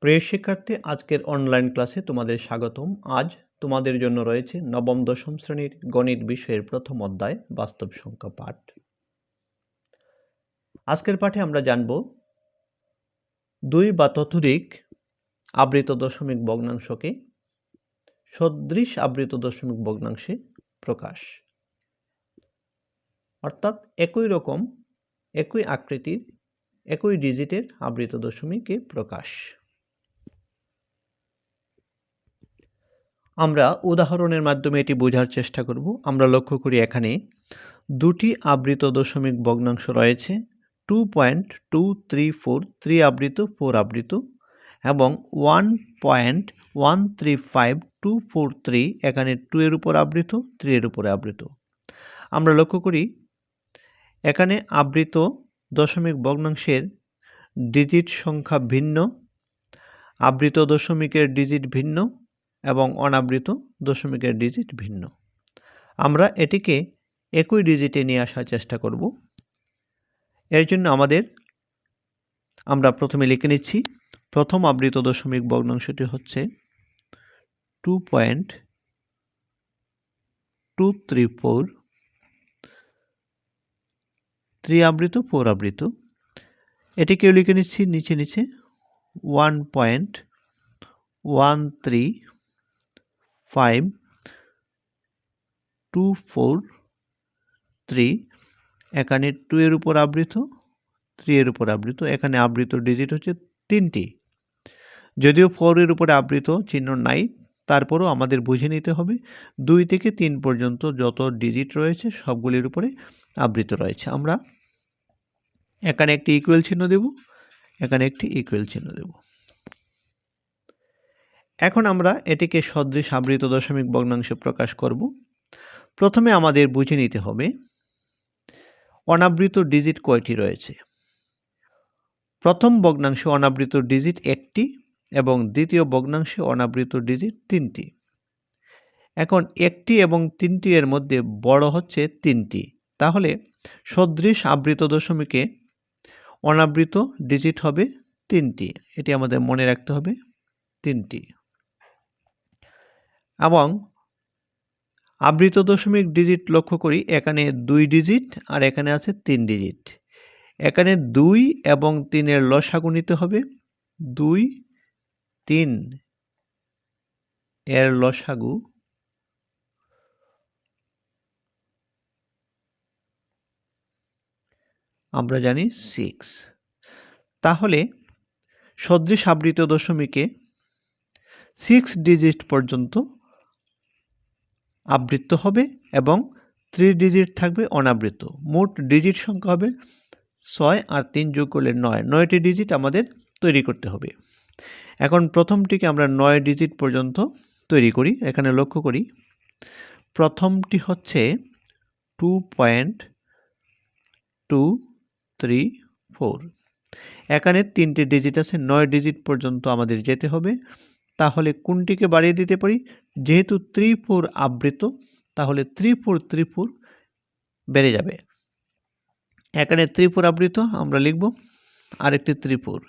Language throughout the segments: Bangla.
প্রিয় শিক্ষার্থী, আজকের অনলাইন ক্লাসে তোমাদের স্বাগতম। আজ তোমাদের জন্য রয়েছে নবম, দশম শ্রেণির গণিত বিষয়ের প্রথম অধ্যায়, বাস্তব সংখ্যা পাঠ। আজকের পাঠে আমরা জানব দুই বা ততোধিক আবৃত দশমিক ভগ্নাংশকে সদৃশ আবৃত দশমিক ভগ্নাংশে প্রকাশ। অর্থাৎ একই রকম, একই আকৃতির, একই ডিজিটের আবৃত দশমিকে প্রকাশ। আমরা উদাহরণের মাধ্যমে এটি বোঝার চেষ্টা করব। আমরা লক্ষ্য করি এখানে দুটি আবৃত দশমিক ভগ্নাংশ রয়েছে two point two three four three আবৃত ফোর আবৃত এবং one point one three five two four three এখানে টু এর উপর আবৃত থ্রি এর উপরে আবৃত। আমরা লক্ষ্য করি এখানে আবৃত দশমিক ভগ্নাংশের ডিজিট সংখ্যা ভিন্ন, আবৃত দশমিকের ডিজিট ভিন্ন এবং অনাবৃত দশমিকের ডিজিট ভিন্ন। আমরা এটিকে একই ডিজিটে নিয়ে আসার চেষ্টা করব। এর জন্য আমাদের আমরা প্রথমে লিখে নিচ্ছি, প্রথম আবৃত দশমিক ভগ্নাংশটি হচ্ছে two point two three four three আবৃত ফোর আবৃত এটিকেও লিখে নিচ্ছি, নিচে নিচে one point one three five two four three এখানে টু এর উপর আবৃত থ্রি এর উপর আবৃত, এখানে আবৃত ডিজিট হচ্ছে তিনটি। যদিও ফোরের উপরে আবৃত চিহ্ন নাই, তারপরও আমাদের বুঝে নিতে হবে, দুই থেকে তিন পর্যন্ত যত ডিজিট রয়েছে সবগুলির উপরে আবৃত রয়েছে। আমরা এখানে একটি ইকুয়াল চিহ্ন দেব, এখানে একটি ইকুয়াল চিহ্ন দেব। এখন আমরা এটিকে সদৃশ আবৃত দশমিক ভগ্নাংশে প্রকাশ করব। প্রথমে আমাদের বুঝে নিতে হবে, অনাবৃত ডিজিট কয়টি রয়েছে? প্রথম ভগ্নাংশে অনাবৃত ডিজিট একটি এবং দ্বিতীয় ভগ্নাংশে অনাবৃত ডিজিট তিনটি। এখন একটি এবং তিনটি এর মধ্যে বড় হচ্ছে তিনটি। তাহলে সদৃশ আবৃত দশমিকে অনাবৃত ডিজিট হবে তিনটি। এটি আমাদের মনে রাখতে হবে তিনটি। এবং আবৃত দশমিক ডিজিট লক্ষ্য করি, এখানে দুই ডিজিট আর এখানে আছে তিন ডিজিট এখানে দুই এবং তিনের লসাগু নিতে হবে। দুই, তিন এর লসাগু আমরা জানি সিক্স তাহলে সদৃশ আবৃত দশমিকে সিক্স ডিজিট পর্যন্ত আবৃত্ত হবে এবং থ্রি ডিজিট থাকবে অনাবৃত মোট ডিজিট সংখ্যা হবে ছয় আর তিন যোগ করলে নয়। নয়টি ডিজিট আমাদের তৈরি করতে হবে। এখন প্রথমটিকে আমরা নয় ডিজিট পর্যন্ত তৈরি করি, এখানে লক্ষ্য করি। প্রথমটি হচ্ছে two point two three four এখানে তিনটি ডিজিট আছে, নয় ডিজিট পর্যন্ত আমাদের যেতে হবে। তাহলে কোনটিকে বাড়িয়ে দিতে পারি? যেহেতু থ্রি ফোর আবৃত, তাহলে থ্রি ফোর বেড়ে যাবে। এখানে থ্রি ফোর আবৃত, আমরা লিখব আরেকটি থ্রি ফোর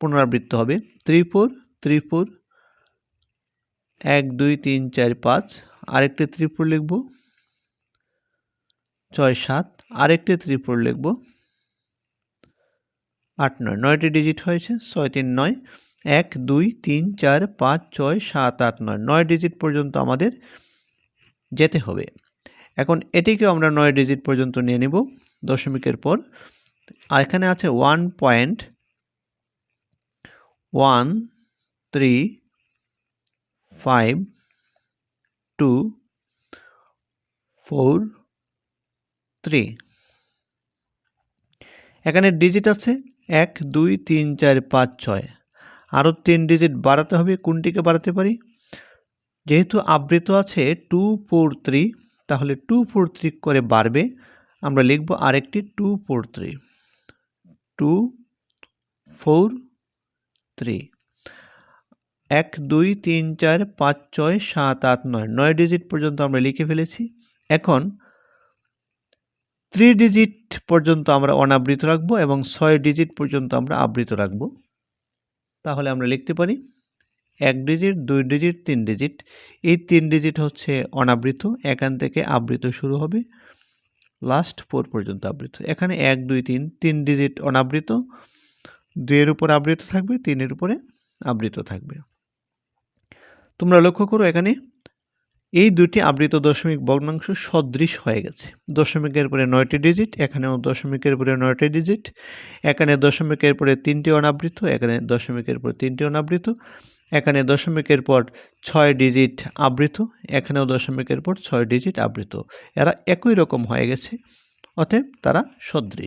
পুনরাবৃত্ত হবে। থ্রি ফোর এক, দুই, তিন, চার, পাঁচ। আরেকটি থ্রি ফোর লিখব। ছয়, সাত। আরেকটি থ্রি ফোর লিখব। আট, নয়। নয়টি ডিজিট হয়েছে। ছয়, তিন, নয়। এক, দুই, তিন, চার, পাঁচ, ছয়, সাত, আট, নয়। নয় ডিজিট পর্যন্ত আমাদের যেতে হবে। এখন এটিকেও আমরা নয় ডিজিট পর্যন্ত নিয়ে নেব। দশমিকের পর আর এখানে আছে one point one three five two four three এখানে ডিজিট আছে এক, দুই, তিন, চার, পাঁচ, ছয়। আরও তিন ডিজিট বাড়াতে হবে, কোনটিকে বাড়াতে পারি? যেহেতু আবৃত আছে টু ফোর থ্রি তাহলে টু ফোর থ্রি করে বাড়বে। আমরা লিখব আরেকটি two four three two four three এক, দুই, তিন, চার, পাঁচ, ছয়, সাত, আট, নয় নয় ডিজিট পর্যন্ত আমরা লিখে ফেলেছি। এখন থ্রি ডিজিট পর্যন্ত আমরা অনাবৃত রাখব এবং ছয় ডিজিট পর্যন্ত আমরা আবৃত রাখব। তাহলে আমরা লিখতে পারি এক ডিজিট দুই ডিজিট তিন ডিজিট এই তিন ডিজিট হচ্ছে অনাবৃত, এখান থেকে আবৃত শুরু হবে। লাস্ট ফোর পর্যন্ত আবৃত। এখানে এক, দুই, তিন তিন ডিজিট অনাবৃত। দুইয়ের উপর আবৃত থাকবে, তিনের উপরে আবৃত থাকবে। তোমরা লক্ষ্য করো এখানে এই দুটি আবৃত দশমিক ভগ্নাংশ সদৃশ হয়ে গেছে। দশমিকের পরে নয়টি ডিজিট এখানেও দশমিকের পরে নয়টি ডিজিট এখানে দশমিকের পরে তিনটি অনাবৃত, এখানে দশমিকের পর তিনটি অনাবৃত, এখানে দশমিকের পর ছয় ডিজিট আবৃত, এখানেও দশমিকের পর ছয় ডিজিট আবৃত। এরা একই রকম হয়ে গেছে, অতএব তারা সদৃশ।